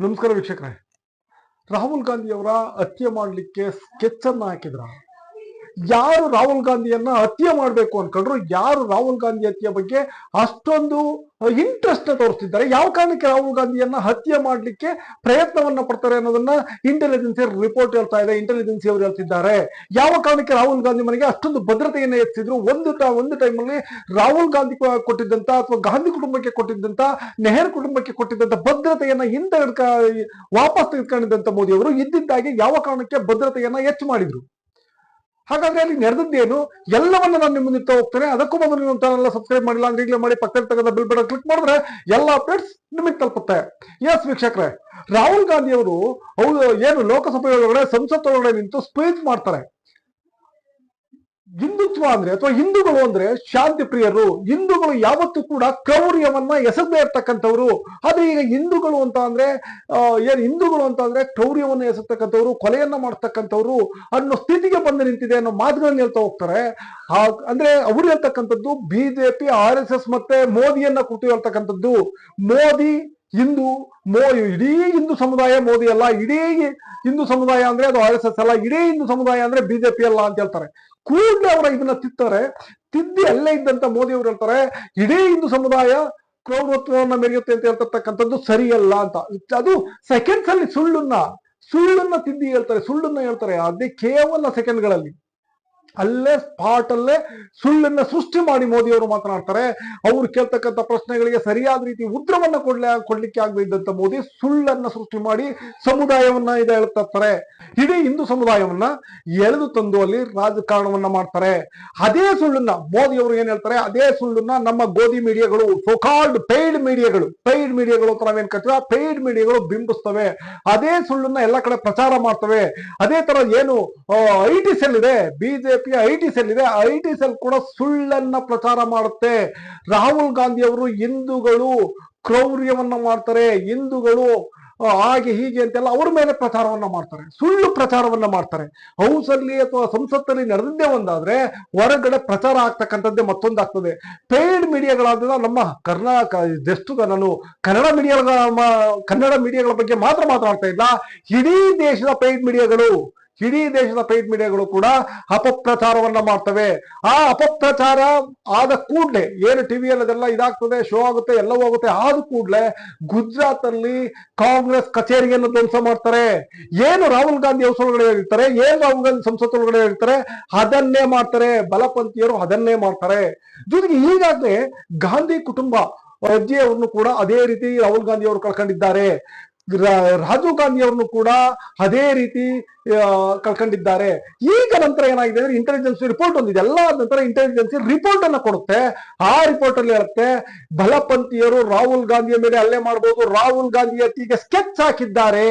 ನಮಸ್ಕಾರ ವೀಕ್ಷಕರೇ. ರಾಹುಲ್ ಗಾಂಧಿಯವರ ಹತ್ಯೆ ಮಾಡಲಿಕ್ಕೆ ಸ್ಕೆಚ್ ಅನ್ನ ಹಾಕಿದ್ರ? ಯಾರು ರಾಹುಲ್ ಗಾಂಧಿಯನ್ನ ಹತ್ಯೆ ಮಾಡಬೇಕು ಅನ್ಕೊಂಡ್ರು, ಯಾರು ರಾಹುಲ್ ಗಾಂಧಿ ಹತ್ಯೆ ಬಗ್ಗೆ ಅಷ್ಟೊಂದು ಇಂಟ್ರೆಸ್ಟ್ ತೋರಿಸ್ತಿದ್ದಾರೆ. ಯಾವ ಕಾರಣಕ್ಕೆ ರಾಹುಲ್ ಗಾಂಧಿಯನ್ನ ಹತ್ಯೆ ಮಾಡಲಿಕ್ಕೆ ಪ್ರಯತ್ನವನ್ನ ಪಡ್ತಾರೆ ಅನ್ನೋದನ್ನ ಇಂಟೆಲಿಜೆನ್ಸಿ ರಿಪೋರ್ಟ್ ಹೇಳ್ತಾ ಇದೆ ಇಂಟೆಲಿಜೆನ್ಸಿ ಅವರು ಹೇಳ್ತಿದ್ದಾರೆ. ಯಾವ ಕಾರಣಕ್ಕೆ ರಾಹುಲ್ ಗಾಂಧಿ ಮನೆಗೆ ಅಷ್ಟೊಂದು ಭದ್ರತೆಯನ್ನ ಹೆಚ್ಚಿದ್ರು ಒಂದು ಒಂದು ಟೈಮಲ್ಲಿ ರಾಹುಲ್ ಗಾಂಧಿ ಕೊಟ್ಟಿದ್ದಂತ ಅಥವಾ ಗಾಂಧಿ ಕುಟುಂಬಕ್ಕೆ ಕೊಟ್ಟಿದ್ದಂತ, ನೆಹರು ಕುಟುಂಬಕ್ಕೆ ಕೊಟ್ಟಿದ್ದಂತ ಭದ್ರತೆಯನ್ನ ಹಿಂದೆ ವಾಪಸ್ ತೆಗೆದುಕೊಂಡಿದ್ದಂತ ಮೋದಿ ಅವರು ಇದ್ದಿದ್ದಾಗಿ ಯಾವ ಕಾರಣಕ್ಕೆ ಭದ್ರತೆಯನ್ನ ಹೆಚ್ಚು ಮಾಡಿದ್ರು? ಹಾಗಾದ್ರೆ ಅಲ್ಲಿ ನಡೆದದ್ದೇನು ಎಲ್ಲವನ್ನ ನಾನು ನಿಮ್ಮ ಮುಂದೆ ಹೋಗ್ತೇನೆ. ಅದಕ್ಕೂ ಮೊದಲು ನೀವು ಚಾನಲ್ ಸಬ್ಸ್ಕ್ರೈಬ್ ಮಾಡಿಲ್ಲ ಅಂದ್ರೆ ಈಗಲೇ ಮಾಡಿ ಪಕ್ಕದಲ್ಲಿ ತೆಗೆದ ಬಿಲ್ ಬಡ ಕ್ಲಿಕ್ ಮಾಡಿದ್ರೆ ಎಲ್ಲ ಅಪ್ಡೇಟ್ಸ್ ನಿಮಗೆ ತಲುಪುತ್ತೆ. ಎಸ್ ವೀಕ್ಷಕರೇ, ರಾಹುಲ್ ಗಾಂಧಿ ಅವರು ಅವರು ಏನು ಲೋಕಸಭೆ ಒಳಗಡೆ ಸಂಸತ್ ಒಳಗಡೆ ನಿಂತು ಸ್ಪೀಚ್ ಮಾಡ್ತಾರೆ. ಹಿಂದುತ್ವ ಅಂದ್ರೆ ಅಥವಾ ಹಿಂದೂಗಳು ಅಂದ್ರೆ ಶಾಂತಿ ಪ್ರಿಯರು, ಹಿಂದೂಗಳು ಯಾವತ್ತೂ ಕೂಡ ಕ್ರೌರ್ಯವನ್ನ ಎಸಗದೇ ಇರ್ತಕ್ಕಂಥವ್ರು. ಆದ್ರೆ ಈಗ ಹಿಂದೂಗಳು ಅಂತ ಅಂದ್ರೆ ಏನು ಹಿಂದೂಗಳು ಅಂತ ಅಂದ್ರೆ ಕ್ರೌರ್ಯವನ್ನ ಎಸಗ್ತಕ್ಕಂಥವ್ರು, ಕೊಲೆಯನ್ನ ಮಾಡ್ತಕ್ಕಂಥವ್ರು ಅನ್ನೋ ಸ್ಥಿತಿಗೆ ಬಂದು ನಿಂತಿದೆ ಅನ್ನೋ ಮಾತುಗಳನ್ನ ಹೇಳ್ತಾ ಹೋಗ್ತಾರೆ. ಅಂದ್ರೆ ಅವ್ರು ಹೇಳ್ತಕ್ಕಂಥದ್ದು, ಬಿಜೆಪಿ, ಆರ್ ಎಸ್ ಎಸ್ ಮತ್ತೆ ಮೋದಿಯನ್ನ ಕುರಿತು ಹೇಳ್ತಕ್ಕಂಥದ್ದು. ಮೋದಿ ಹಿಂದೂ ಮೋ ಇಡೀ ಹಿಂದೂ ಸಮುದಾಯ ಮೋದಿ ಅಲ್ಲ, ಇಡೀ ಹಿಂದೂ ಸಮುದಾಯ ಅಂದ್ರೆ ಅದು ಆರ್ ಎಸ್ ಎಸ್ ಅಲ್ಲ, ಇಡೀ ಹಿಂದೂ ಸಮುದಾಯ ಅಂದ್ರೆ ಬಿಜೆಪಿ ಅಲ್ಲ ಅಂತ ಹೇಳ್ತಾರೆ. ಕೂಡಲೇ ಅವರ ಇದನ್ನ ತಿತ್ತಾರೆ ತಿದ್ದಿ ಅಲ್ಲೇ ಇದ್ದಂತ ಮೋದಿ ಅವರು ಹೇಳ್ತಾರೆ, ಇಡೀ ಹಿಂದೂ ಸಮುದಾಯ ಕ್ರೌರತ್ವವನ್ನು ಮೆರೆಯುತ್ತೆ ಅಂತ ಹೇಳ್ತಕ್ಕಂಥದ್ದು ಸರಿಯಲ್ಲ ಅಂತ. ಅದು ಸೆಕೆಂಡ್ಸ್ ಅಲ್ಲಿ ಸುಳ್ಳನ್ನ ಸುಳ್ಳನ್ನ ತಿದ್ದಿ ಹೇಳ್ತಾರೆ, ಸುಳ್ಳನ್ನ ಹೇಳ್ತಾರೆ. ಅದೇ ಕೇವಲ ಸೆಕೆಂಡ್ಗಳಲ್ಲಿ ಅಲ್ಲೇ ಸ್ಪಾಟ್ ಅಲ್ಲೇ ಸುಳ್ಳನ್ನ ಸೃಷ್ಟಿ ಮಾಡಿ ಮೋದಿ ಅವರು ಮಾತನಾಡ್ತಾರೆ. ಅವ್ರು ಕೇಳ್ತಕ್ಕಂಥ ಪ್ರಶ್ನೆಗಳಿಗೆ ಸರಿಯಾದ ರೀತಿ ಉತ್ತರವನ್ನ ಕೊಡ್ಲ, ಕೊಡ್ಲಿಕ್ಕೆ ಆಗದಿದ್ದಂತ ಮೋದಿ ಸುಳ್ಳನ್ನ ಸೃಷ್ಟಿ ಮಾಡಿ ಸಮುದಾಯವನ್ನ ಇದ ಹೇಳ್ತಾರೆ ಇಡೀ ಹಿಂದೂ ಸಮುದಾಯವನ್ನ ಎಳೆದು ತಂದು ಅಲ್ಲಿ ರಾಜಕಾರಣವನ್ನ ಮಾಡ್ತಾರೆ. ಅದೇ ಸುಳ್ಳನ್ನ ಮೋದಿ ಅವರು ಏನ್ ಹೇಳ್ತಾರೆ? ಅದೇ ಸುಳ್ಳನ್ನ ನಮ್ಮ ಗೋಧಿ ಮೀಡಿಯಾಗಳು ಸೋಕಾಲ್ಡ್ ಪೇಯ್ಡ್ ಮೀಡಿಯಾಗಳು ಪೇಯ್ಡ್ ಮೀಡಿಯಾಗಳು ಅಂತ ನಾವೇನ್ ಕರಿತೀವಿ, ಆ ಪೇಯ್ಡ್ ಮೀಡಿಯಾಗಳು ಬಿಂಬಿಸ್ತವೆ. ಅದೇ ಸುಳ್ಳನ್ನ ಎಲ್ಲ ಕಡೆ ಪ್ರಚಾರ ಮಾಡ್ತವೆ. ಅದೇ ತರ ಏನು ಐ ಟಿ ಸೆಲ್ ಇದೆ ಬಿಜೆಪಿ ಐ ಟಿ ಸೆಲ್ ಇದೆ. ಐ ಟಿ ಸೆಲ್ ಕೂಡ ಸುಳ್ಳನ್ನ ಪ್ರಚಾರ ಮಾಡುತ್ತೆ. ರಾಹುಲ್ ಗಾಂಧಿ ಅವರು ಹಿಂದೂಗಳು ಕ್ರೌರ್ಯವನ್ನ ಮಾಡ್ತಾರೆ. ಹಿಂದೂಗಳು ಹಾಗೆ ಹೀಗೆ ಅಂತೆಲ್ಲ ಅವ್ರ ಮೇಲೆ ಪ್ರಚಾರವನ್ನ ಮಾಡ್ತಾರೆ. ಸುಳ್ಳು ಪ್ರಚಾರವನ್ನ ಮಾಡ್ತಾರೆ. ಹೌಸ್ ಅಲ್ಲಿ ಅಥವಾ ಸಂಸತ್ತಲ್ಲಿ ನಡೆದಿದ್ದೇ ಒಂದಾದ್ರೆ ಹೊರಗಡೆ ಪ್ರಚಾರ ಆಗ್ತಕ್ಕಂಥದ್ದೇ ಮತ್ತೊಂದಾಗ್ತದೆ. ಪೇಯ್ಡ್ ಮೀಡಿಯಾಗಳಾದ ನಮ್ಮ ಕರ್ನಾಟಕ ಜಸ್ಟ್ ನಾನು ಕನ್ನಡ ಮೀಡಿಯಾಗಳ ಕನ್ನಡ ಮೀಡಿಯಾಗಳ ಬಗ್ಗೆ ಮಾತ್ರ ಮಾತನಾಡ್ತಾ ಇಲ್ಲ. ಇಡೀ ದೇಶದ ಪೇಯ್ಡ್ ಮೀಡಿಯಾಗಳು ಇಡೀ ದೇಶದ ಪೇಯ್ಡ್ ಮೀಡಿಯಾಗಳು ಕೂಡ ಅಪಪ್ರಚಾರವನ್ನ ಮಾಡ್ತವೆ. ಆ ಅಪಪ್ರಚಾರ ಆದ ಕೂಡಲೇ ಏನು ಟಿವಿಯಲ್ಲಿ ಅದೆಲ್ಲ ಇದಾಗ್ತದೆ ಶೋ ಆಗುತ್ತೆ, ಎಲ್ಲವೂ ಆಗುತ್ತೆ, ಆದ ಕೂಡಲೇ ಗುಜರಾತ್ ಅಲ್ಲಿ ಕಾಂಗ್ರೆಸ್ ಕಚೇರಿಯನ್ನು ಧ್ವಂಸ ಮಾಡ್ತಾರೆ. ಏನು ರಾಹುಲ್ ಗಾಂಧಿ ಹೌಸ್ ಒಳಗಡೆ ಇರ್ತಾರೆ ಏನ್ ರಾಹುಲ್ ಗಾಂಧಿ ಸಂಸತ್ ಒಳಗಡೆ ಇರ್ತಾರೆ ಅದನ್ನೇ ಮಾಡ್ತಾರೆ, ಬಲಪಂಥೀಯರು ಅದನ್ನೇ ಮಾಡ್ತಾರೆ. ಜೊತೆಗೆ ಈಗಾಗಲೇ ಗಾಂಧಿ ಕುಟುಂಬ ಅಜ್ಜಿಯವ್ರನ್ನು ಕೂಡ ಅದೇ ರೀತಿ ರಾಹುಲ್ ಗಾಂಧಿ ಅವರು ಕಳ್ಕೊಂಡಿದ್ದಾರೆ. ರಾಜೀವ್ ಗಾಂಧಿ ಅವ್ರನ್ನು ಕೂಡ ಅದೇ ರೀತಿ ಕಳ್ಕೊಂಡಿದ್ದಾರೆ. ಈಗ ನಂತರ ಏನಾಗಿದೆ ಅಂದ್ರೆ ಇಂಟೆಲಿಜೆನ್ಸ್ ರಿಪೋರ್ಟ್ ಒಂದಿದೆ. ಎಲ್ಲ ನಂತರ ಇಂಟೆಲಿಜೆನ್ಸ್ ರಿಪೋರ್ಟ್ ಅನ್ನ ಕೊಡುತ್ತೆ. ಆ ರಿಪೋರ್ಟ್ ಅಲ್ಲಿ ಹೇಳುತ್ತೆ, ಬಲಪಂಥೀಯರು ರಾಹುಲ್ ಗಾಂಧಿಯ ಮೇಲೆ ಹಲ್ಲೆ ಮಾಡಬಹುದು ರಾಹುಲ್ ಗಾಂಧಿ ಅತಿಗೆ ಸ್ಕೆಚ್ ಹಾಕಿದ್ದಾರೆ.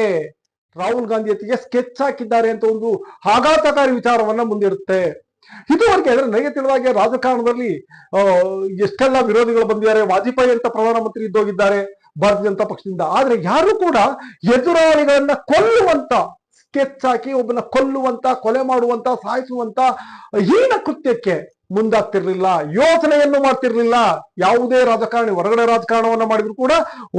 ರಾಹುಲ್ ಗಾಂಧಿ ಅತಿಗೆ ಸ್ಕೆಚ್ ಹಾಕಿದ್ದಾರೆ ಅಂತ ಒಂದು ಆಘಾತಕಾರಿ ವಿಚಾರವನ್ನ ಮುಂದಿರುತ್ತೆ ಇದುವರೆಗೆ ಅಂದ್ರೆ ನನಗೆ ತಿಳಿದಾಗೆ ರಾಜಕಾರಣದಲ್ಲಿ ಎಷ್ಟೆಲ್ಲ ವಿರೋಧಿಗಳು ಬಂದಿದ್ದಾರೆ. ವಾಜಪೇಯಿ ಅಂತ ಪ್ರಧಾನಮಂತ್ರಿ ಇದ್ದೋಗಿದ್ದಾರೆ. ಭಾರತೀಯ ಜನತಾ ಪಕ್ಷದಿಂದ. ಆದ್ರೆ ಯಾರು ಕೂಡ ಎದುರಾಳಿಗಳನ್ನ ಕೊಲ್ಲುವಂತ, ಸ್ಕೆಚ್ ಹಾಕಿ ಒಬ್ಬನ ಕೊಲ್ಲುವಂತ, ಕೊಲೆ ಮಾಡುವಂತ, ಸಾಯಿಸುವಂತ ಹೀನ ಕೃತ್ಯಕ್ಕೆ ಮುಂದಾಗ್ತಿರ್ಲಿಲ್ಲ, ಯೋಚನೆಯನ್ನು ಮಾಡ್ತಿರ್ಲಿಲ್ಲ. ಯಾವುದೇ ರಾಜಕಾರಣಿ, ಹೊರಗಡೆ ರಾಜಕಾರಣವನ್ನ ಮಾಡಿದ್ರು ಕೂಡ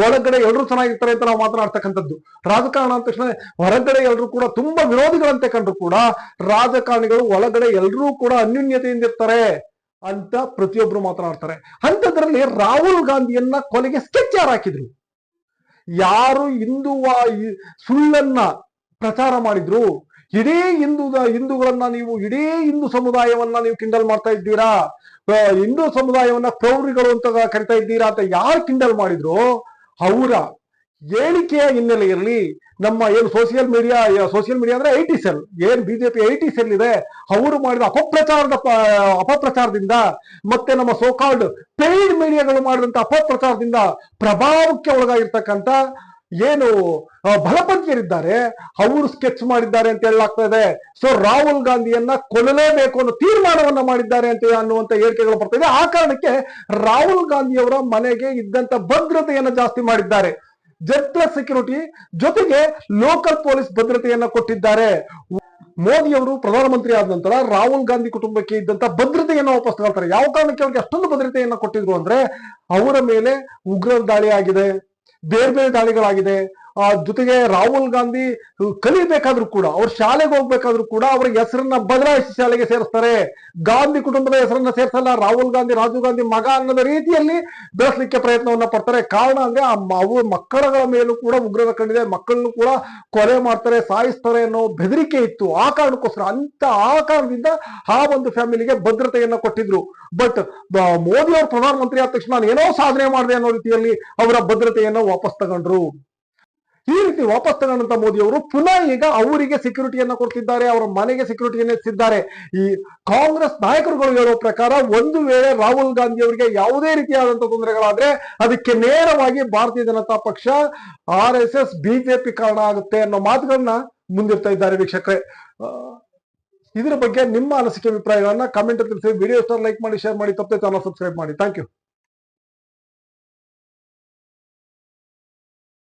ಒಳಗಡೆ ಎಲ್ಲರೂ ಚೆನ್ನಾಗಿರ್ತಾರೆ ಅಂತ ನಾವು ಮಾತನಾಡ್ತಕ್ಕಂಥದ್ದು. ರಾಜಕಾರಣ ಅಂತ ತಕ್ಷಣ ಹೊರಗಡೆ ಎಲ್ಲರೂ ಕೂಡ ತುಂಬಾ ವಿರೋಧಿಗಳಂತೆ ಕಂಡ್ರು ಕೂಡ ರಾಜಕಾರಣಿಗಳು ಒಳಗಡೆ ಎಲ್ಲರೂ ಕೂಡ ಅನ್ಯೂನ್ಯತೆಯಿಂದ ಇರ್ತಾರೆ. ಅಂತ ಪ್ರತಿಯೊಬ್ರು ಮಾತನಾಡ್ತಾರೆ ಅಂಥದ್ರಲ್ಲಿ ರಾಹುಲ್ ಗಾಂಧಿಯನ್ನ ಕೊಲೆಗೆ ಸ್ಕೆಚ್ ಯಾರು ಹಾಕಿದ್ರು? ಯಾರು ಹಿಂದುವ ಸುಳ್ಳನ್ನ ಪ್ರಚಾರ ಮಾಡಿದ್ರು? ಇಡೀ ಹಿಂದೂ ಹಿಂದೂಗಳನ್ನ ನೀವು, ಇಡೀ ಹಿಂದೂ ಸಮುದಾಯವನ್ನ ನೀವು ಕಿಂಡಲ್ ಮಾಡ್ತಾ ಇದ್ದೀರಾ? ಹಿಂದೂ ಸಮುದಾಯವನ್ನ ಕ್ರೌರಿಗಳು ಅಂತ ಕರಿತಾ ಇದ್ದೀರಾ ಅಂತ ಯಾರು ಕಿಂಡಲ್ ಮಾಡಿದ್ರು? ಅವರ. ಹೇಳಿಕೆಯ ಹಿನ್ನೆಲೆಯಲ್ಲಿ ನಮ್ಮ ಏನು ಸೋಷಿಯಲ್ ಮೀಡಿಯಾ ಸೋಷಿಯಲ್ ಮೀಡಿಯಾ ಅಂದ್ರೆ ಐ ಟಿ ಸೆಲ್ ಏನ್ ಬಿಜೆಪಿ ಐ ಟಿ ಸೆಲ್ ಇದೆ, ಅವರು ಮಾಡಿದ ಅಪಪ್ರಚಾರದ ಅಪಪ್ರಚಾರದಿಂದ ಮತ್ತೆ ನಮ್ಮ ಸೋಕಾಲ್ಡ್ ಪೇಯ್ಡ್ ಮೀಡಿಯಾಗಳು ಮಾಡಿದಂತ ಅಪಪ್ರಚಾರದಿಂದ ಪ್ರಭಾವಕ್ಕೆ ಒಳಗಾಗಿರ್ತಕ್ಕಂಥ ಏನು ಬಲಪಂಥೀಯರಿದ್ದಾರೆ, ಅವರು ಸ್ಕೆಚ್ ಮಾಡಿದ್ದಾರೆ ಅಂತ ಹೇಳಲಾಗ್ತಾ ಇದೆ. ಸೊ ರಾಹುಲ್ ಗಾಂಧಿಯನ್ನ ಕೊಲ್ಲಲೇಬೇಕು ಅನ್ನೋ ತೀರ್ಮಾನವನ್ನ ಮಾಡಿದ್ದಾರೆ ಅಂತ ಅನ್ನುವಂತ ಹೇಳಿಕೆಗಳು ಬರ್ತಾ ಇದೆ. ಆ ಕಾರಣಕ್ಕೆ ರಾಹುಲ್ ಗಾಂಧಿಯವರ ಮನೆಗೆ ಇದ್ದಂತ ಭದ್ರತೆಯನ್ನ ಜಾಸ್ತಿ ಮಾಡಿದ್ದಾರೆ. ಜೆಡ್ ಪ್ಲಸ್ ಸೆಕ್ಯೂರಿಟಿ ಜೊತೆಗೆ ಲೋಕಲ್ ಪೊಲೀಸ್ ಭದ್ರತೆಯನ್ನ ಕೊಟ್ಟಿದ್ದಾರೆ. ಮೋದಿ ಅವರು ಪ್ರಧಾನಮಂತ್ರಿ ಆದ ನಂತರ ರಾಹುಲ್ ಗಾಂಧಿ ಕುಟುಂಬಕ್ಕೆ ಇದ್ದಂತ ಭದ್ರತೆಯನ್ನು ವಾಪಸ್ ತಗೊಳ್ತಾರೆ. ಯಾವ ಕಾರಣಕ್ಕೆ ಅವ್ರಿಗೆ ಅಷ್ಟೊಂದು ಭದ್ರತೆಯನ್ನ ಕೊಟ್ಟಿದ್ರು ಅಂದ್ರೆ ಅವರ ಮೇಲೆ ಉಗ್ರರ ದಾಳಿ ಆಗಿದೆ ಬೇರೆ ಬೇರೆ ದಾಳಿಗಳಾಗಿದೆ. ಆ ಜೊತೆಗೆ ರಾಹುಲ್ ಗಾಂಧಿ ಕಲಿಬೇಕಾದ್ರೂ ಕೂಡ, ಅವ್ರ ಶಾಲೆಗೆ ಹೋಗ್ಬೇಕಾದ್ರೂ ಕೂಡ ಅವ್ರ ಹೆಸರನ್ನ ಬದಲಾಯಿಸಿ ಶಾಲೆಗೆ ಸೇರಿಸ್ತಾರೆ. ಗಾಂಧಿ ಕುಟುಂಬದ ಹೆಸರನ್ನ ಸೇರಿಸಲ್ಲ, ರಾಹುಲ್ ಗಾಂಧಿ, ರಾಜೀವ್ ಗಾಂಧಿ ಮಗ ಅನ್ನೋದ ರೀತಿಯಲ್ಲಿ ಬೆಳೆಸಲಿಕ್ಕೆ ಪ್ರಯತ್ನವನ್ನ ಪಡ್ತಾರೆ. ಕಾರಣ ಅಂದ್ರೆ ಆ ಮ- ಅವ್ರ ಮಕ್ಕಳ ಮೇಲೂ ಕೂಡ ಉಗ್ರರ ಕಂಡಿದೆ ಮಕ್ಕಳನ್ನು ಕೂಡ ಕೊಲೆ ಮಾಡ್ತಾರೆ, ಸಾಯಿಸ್ತಾರೆ ಅನ್ನೋ ಬೆದರಿಕೆ ಇತ್ತು. ಆ ಕಾರಣಕ್ಕೋಸ್ಕರ ಅಂತ ಆ ಕಾರಣದಿಂದ ಆ ಒಂದು ಫ್ಯಾಮಿಲಿಗೆ ಭದ್ರತೆಯನ್ನ ಕೊಟ್ಟಿದ್ರು. ಬಟ್ ಮೋದಿ ಅವರು ಪ್ರಧಾನಮಂತ್ರಿ ಆದ ತಕ್ಷಣ ಏನೋ ಸಾಧನೆ ಮಾಡಿದೆ ಅನ್ನೋ ರೀತಿಯಲ್ಲಿ ಅವರ ಭದ್ರತೆಯನ್ನು ವಾಪಸ್ ತಗೊಂಡ್ರು. ಈ ರೀತಿ ವಾಪಸ್ ತಗೊಂಡಂತ ಮೋದಿ ಅವರು ಪುನಃ ಈಗ ಅವರಿಗೆ ಸೆಕ್ಯೂರಿಟಿಯನ್ನು ಕೊಡ್ತಿದ್ದಾರೆ, ಅವರ ಮನೆಗೆ ಸೆಕ್ಯೂರಿಟಿಯನ್ನು ಇಟ್ಟಿದ್ದಾರೆ. ಈ ಕಾಂಗ್ರೆಸ್ ನಾಯಕರುಗಳು ಹೇಳೋ ಪ್ರಕಾರ ಒಂದು ವೇಳೆ ರಾಹುಲ್ ಗಾಂಧಿ ಅವರಿಗೆ ಯಾವುದೇ ರೀತಿಯಾದಂತಹ ತೊಂದರೆಗಳಾದ್ರೆ ಅದಕ್ಕೆ ನೇರವಾಗಿ ಭಾರತೀಯ ಜನತಾ ಪಕ್ಷ, ಆರ್ ಎಸ್ ಎಸ್ ಬಿಜೆಪಿ ಕಾರಣ ಆಗುತ್ತೆ ಅನ್ನೋ ಮಾತುಗಳನ್ನ ಮುಂದಿರ್ತಾ ಇದ್ದಾರೆ ವೀಕ್ಷಕರೇ. ಇದರ ಬಗ್ಗೆ ನಿಮ್ಮ ಅನಿಸಿಕೆ, ಅಭಿಪ್ರಾಯಗಳನ್ನ ಕಮೆಂಟ್ ತಿಳಿಸಿ. ವಿಡಿಯೋ ಲೈಕ್ ಮಾಡಿ ಶೇರ್ ಮಾಡಿ, ತಪ್ಪದೆ ಚಾನಲ್ ಸಬ್ಸ್ಕ್ರೈಬ್ ಮಾಡಿ. Thank you